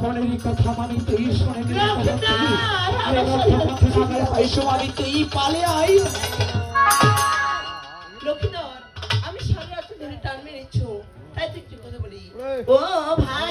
সকলেরই কথা মানি তুই শুনে তো ই পালে আই লক্ষ্মীধর আমি সারা রাত্রে ধরে টান মেরেছো তাই তুই কথা বলি। ও ভাই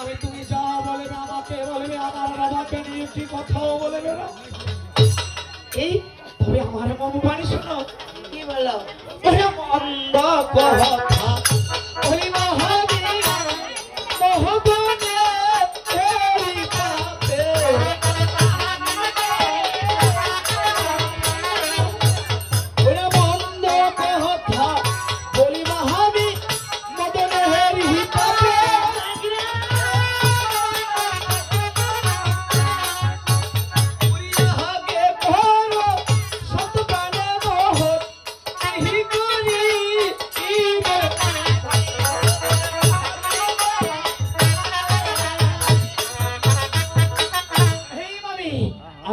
এইভাবে তুমি যা বলবে আমাকে বলবে আমার বাবাকে নিয়ে একটি কথাও বলবে না? এই তবে আমার বাবু বাড়ি শোনো। কি বলো? ওরে মন্দ কথা। ওই মহাবীর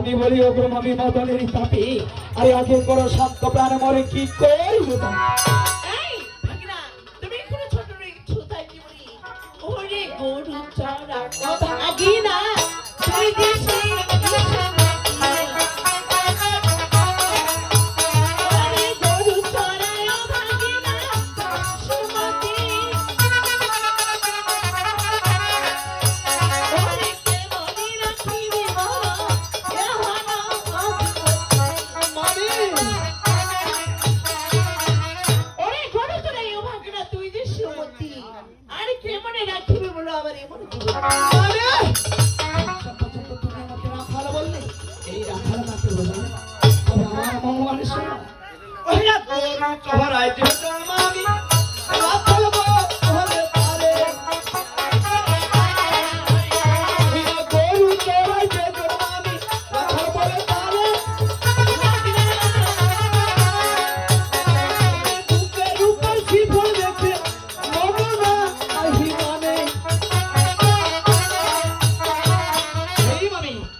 আমি বলি, ও মামি মদনের পাপি। আরে, আগে করো সত্য প্রাণ, মরে কি করিব? তুমি ছোট রে বলি? ওরে গরু সুমতি আরে কে মনে রাখিবি বলো আবার এমন জীবন আরে!